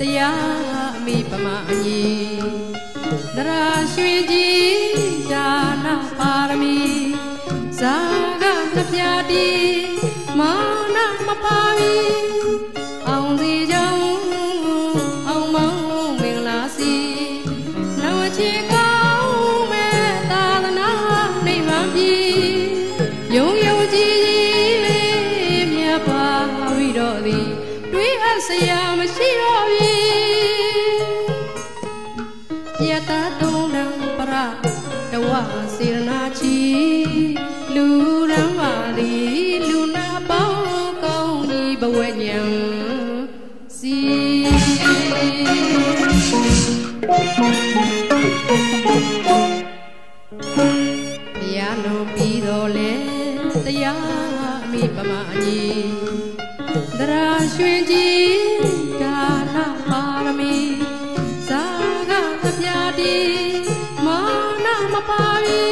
တရားမိပမအညီတရာရွှေကြ နဝချေကောင်းမဲ့သာသနာနိဗ္ဗာန်ပြီယုံယုံကြည်ကြည်လေးမြတ်ပါပြီးတော့သည်တွေးအပ်စရာမရှိတော့ပြီယတတုံးတံပရတဝစေရနာချီလူရမ်းပါသည်လူနာပေါင်းကောင်းဒီဘဝညံစီ ဘုရားလုံးပြီးတော့လေတရားမိပမအညီတရာရွှင်ကြည်ဒါနပါရမီဇာကသပြာတီမာနမပါပြီ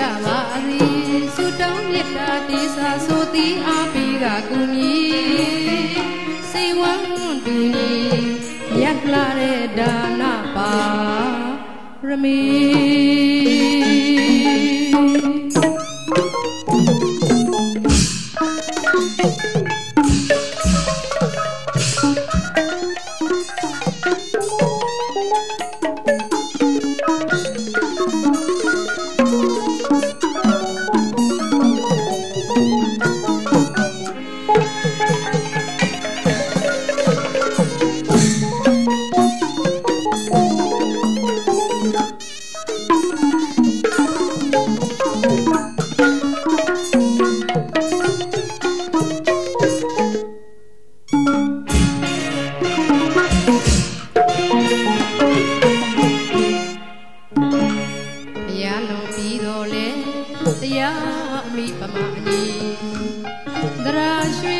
မချွတ်ရပါသည်ဆုတောင်းမြတ်တာတေစာဆိုသည်အားပေးကကုမီစိတ်ဝမ်းတူညီမြတ်လာတဲ့ဒါနပါရမီ ရားလုံးပြီးတော့လေတရားအမိပမအညီသရာရွှင်